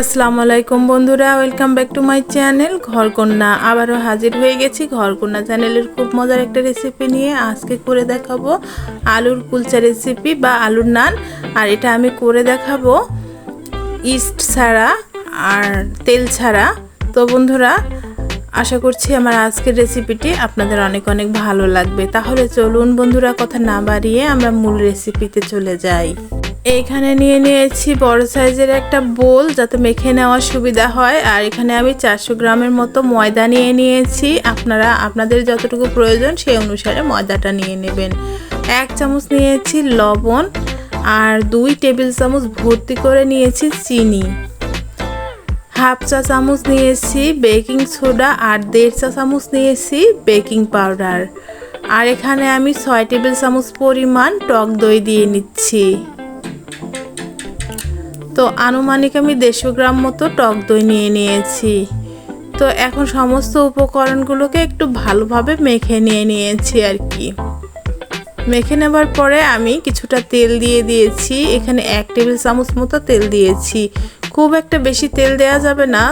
আসসালামু আলাইকুম বন্ধুরা welcome back to my channel ঘরকন্যা। আবারও হাজির হয়ে গেছি ঘরকন্যা চ্যানেলের খুব মজার একটা রেসিপি নিয়ে। আজকে করে দেখাবো আলুর কুলচা রেসিপি বা আলুর নান। আর এটা আমি করে দেখাবো ইস্ট ছাড়া আর তেল ছাড়া। তো বন্ধুরা, আশা করছি আমার আজকের রেসিপিটি আপনাদের অনেক অনেক ভালো লাগবে। তাহলে চলুন বন্ধুরা, কথা না বাড়িয়ে আমরা মূল রেসিপিতে চলে যাই। এইখানে নিয়ে নিয়েছি বড় সাইজের একটা বোল যাতে মেখে নেওয়ার সুবিধা হয়। আর এখানে আমি চারশো গ্রামের মতো ময়দা নিয়ে নিয়েছি। আপনারা, আপনাদের যতটুকু প্রয়োজন সেই অনুসারে ময়দাটা নিয়ে নেবেন। এক চামচ নিয়েছি লবণ আর দুই টেবিল চামচ ভর্তি করে নিয়েছি চিনি। হাফ চা চামচ নিয়েছি বেকিং সোডা আর দেড় চা চামচ নিয়েছি বেকিং পাউডার। আর এখানে আমি ছয় টেবিল চামচ পরিমাণ টক দই দিয়ে নিচ্ছি। তো আনুমানিক আমি দেড়শো গ্রাম মতো টক দই নিয়ে নিয়েছি। তো এখন সমস্ত উপকরণগুলোকে একটু ভালোভাবে মেখে নিয়ে নিয়েছি আর কি। মেখে নেবার পরে আমি কিছুটা তেল দিয়ে দিয়েছি, এখানে এক টেবিল চামচ মতো তেল দিয়েছি। খুব একটা বেশি তেল দেওয়া যাবে না,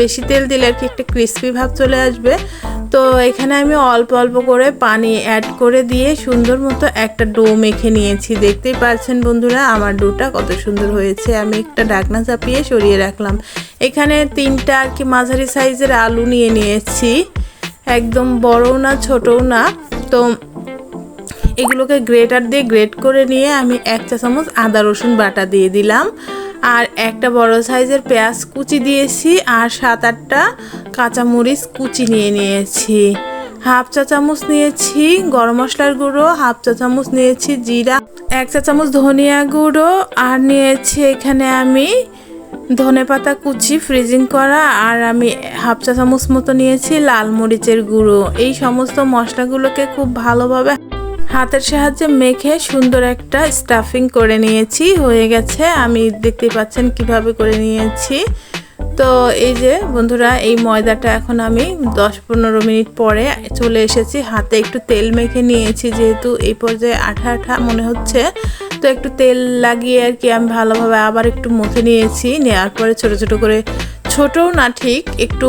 বেশি তেল দিলে আর কি একটা ক্রিস্পি ভাব চলে আসবে। তো এখানে আমি অল্প অল্প করে পানি অ্যাড করে দিয়ে সুন্দর মতো একটা ডো মেখে নিয়েছি। দেখতেই পাচ্ছেন বন্ধুরা, আমার ডোটা কত সুন্দর হয়েছে। আমি একটা ডাকনা চাপিয়ে সরিয়ে রাখলাম। এখানে তিনটা আর কি মাঝারি সাইজের আলু নিয়ে নিয়েছি। একদম বড়ও না, ছোটও না। তো এগুলোকে গ্রেটার দিয়ে গ্রেট করে নিয়ে আমি এক চা চামচ আদা রসুন বাটা দিয়ে দিলাম। আর একটা বড় সাইজের পেঁয়াজ কুচি দিয়েছি আর সাত আটটা কাঁচামরিচ কুচি নিয়ে নিয়েছি। হাফ চা চামচ নিয়েছি গরম মশলার গুঁড়ো, হাফ চা চামচ নিয়েছি জিরা, এক চা চামচ ধনিয়া গুঁড়ো আর নিয়েছি এখানে আমি ধনে পাতা কুচি ফ্রিজিং করা আর আমি হাফ চা চামচ মতো নিয়েছি লাল মরিচের গুঁড়ো। এই সমস্ত মশলাগুলোকে খুব ভালোভাবে হাতের সাহায্যে মেখে সুন্দর একটা স্টাফিং করে নিয়েছি। হয়ে গেছে, আমি দেখতে পাচ্ছেন কীভাবে করে নিয়েছি। তো এই যে বন্ধুরা, এই ময়দাটা এখন আমি দশ পনেরো মিনিট পরে চলে এসেছি। হাতে একটু তেল মেখে নিয়েছি, যেহেতু এই পর্যায়ে আঠা আঠা মনে হচ্ছে। তো একটু তেল লাগিয়ে আর কি আমি ভালোভাবে আবার একটু মুখে নিয়েছি। নেওয়ার পরে ছোট ছোট করে ছোটও না ঠিক, একটু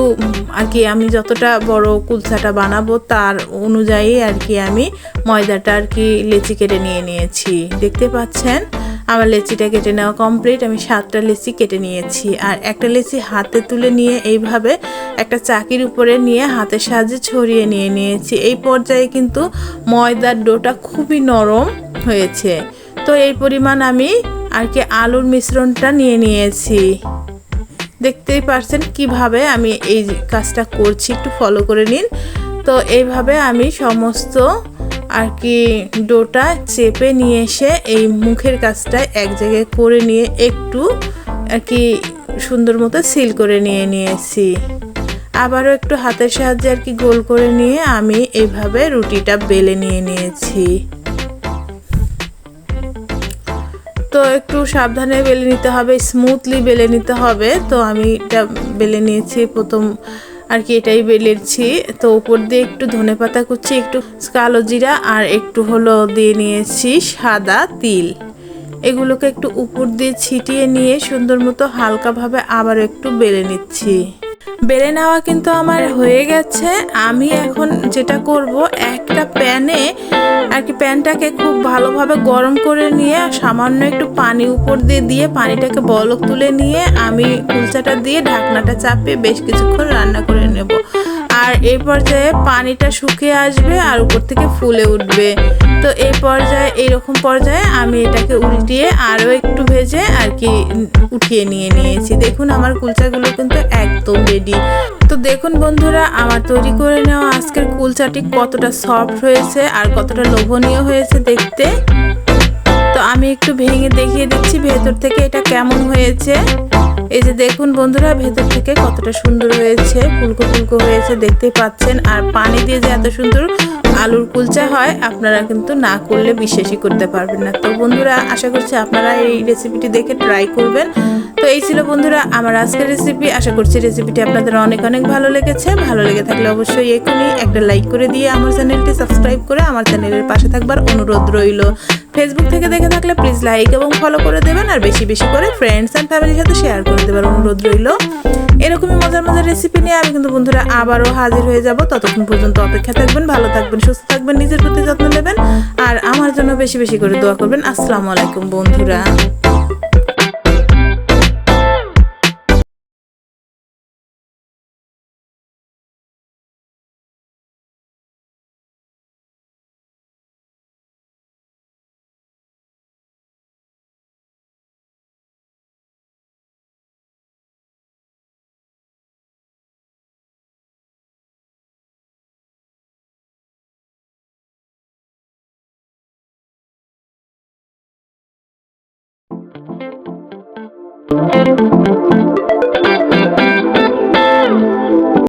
আর কি আমি যতটা বড় কুলসাটা বানাবো তার অনুযায়ী আর কি আমি ময়দাটা আর কি লেচি কেটে নিয়ে নিয়েছি। দেখতে পাচ্ছেন? আমার লেচিটা কেটে নেওয়া কমপ্লিট আমি সাতটা লেচি কেটে নিয়েছি। আর একটা লেচি হাতে তুলে নিয়ে এইভাবে একটা চাকির উপরে নিয়ে হাতের সাহায্যে ছড়িয়ে নিয়ে নিয়েছি। এই পর্যায়ে কিন্তু ময়দার ডোটা খুবই নরম হয়েছে। তো এই পরিমাণ আমি আর কি আলুর মিশ্রণটা নিয়ে নিয়েছি। দেখতেই পারছেন কীভাবে আমি এই কাজটা করছি, একটু ফলো করে নিন। তো এইভাবে আমি সমস্ত আর কি ডোটা চেপে নিয়ে এসে এই মুখের কাজটা এক জায়গায় করে নিয়ে একটু আর কি সুন্দর মতো সিল করে নিয়ে নিয়েছি। আবারও একটু হাতের সাহায্যে আর কি গোল করে নিয়ে আমি এইভাবে রুটিটা বেলে নিয়ে নিয়েছি। তো একটু সাবধানে বেলে নিতে হবে স্মুথলি বেলে নিতে হবে। তো আমি এটা বেলে নিয়েছি, প্রথম আর কি এটাই বেলেছি। তো উপর দিয়ে একটু ধনে পাতা কুচি, একটু কালো জিরা আর একটু হলো দিয়ে নিয়েছি সাদা তিল। এগুলোকে একটু উপর দিয়ে ছিটিয়ে নিয়ে সুন্দর মতো হালকাভাবে আবার একটু বেলে নিচ্ছি। বেলে নেওয়া কিন্তু আমার হয়ে গেছে। আমি এখন যেটা করব, একটা প্যানে আর কি প্যানটাকে খুব ভালোভাবে গরম করে নিয়ে, সামান্য একটু পানি উপর দিয়ে দিয়ে পানিটাকে বলক তুলে নিয়ে আমি কুলচাটা দিয়ে ঢাকনাটা চাপিয়ে বেশ কিছুক্ষণ রান্না করে নেব। আর এই পর্যায়ে পানিটা শুকিয়ে আসবে আর উপর থেকে ফুলে উঠবে। তো এই পর্যায়ে, এইরকম পর্যায়ে আমি এটাকে উল্টিয়ে আরও একটু ভেজে আর কি উঠিয়ে নিয়ে নিয়েছি। দেখুন, আমার কুলচাগুলো কিন্তু একদম রেডি তো দেখুন বন্ধুরা, আমার তৈরি করে নেওয়া আজকের কুলচাটি কতটা সফট হয়েছে আর কতটা লোভনীয় হয়েছে দেখতে। আমি একটু ভেঙে দেখিয়ে দিচ্ছি ভেতর থেকে এটা কেমন হয়েছে। এই যে দেখুন বন্ধুরা, ভেতর থেকে কতটা সুন্দর হয়েছে, ফুলকো ফুলকো হয়েছে দেখতে পাচ্ছেন। আর পানি দিয়ে যে এত সুন্দর আলুর কুলচা হয়, আপনারা কিন্তু না করলে বিশ্বাসই করতে পারবেন না। তো বন্ধুরা, আশা করছি আপনারা এই রেসিপিটি দেখে ট্রাই করবেন। তো এই ছিল বন্ধুরা আমার আজকের রেসিপি আশা করছি রেসিপিটি আপনাদের অনেক অনেক ভালো লেগেছে। ভালো লেগে থাকলে অবশ্যই এখনই একটা লাইক করে দিয়ে আমার চ্যানেলটি সাবস্ক্রাইব করে আমার চ্যানেলের পাশে থাকবার অনুরোধ রইল। ফেসবুক থেকে দেখে থাকলে প্লিজ লাইক এবং ফলো করে দেবেন আর বেশি বেশি করে ফ্রেন্ডস অ্যান্ড ফ্যামিলির সাথে শেয়ার করে দেবার অনুরোধ রইল। এরকমই মজার মজার রেসিপি নিয়ে আমি কিন্তু বন্ধুরা আবারও হাজির হয়ে যাব। ততক্ষণ পর্যন্ত অপেক্ষা থাকবেন, ভালো থাকবেন, সুস্থ থাকবেন, নিজের প্রতি যত্ন নেবেন আর আমার জন্য বেশি বেশি করে দোয়া করবেন। আসসালামু আলাইকুম বন্ধুরা।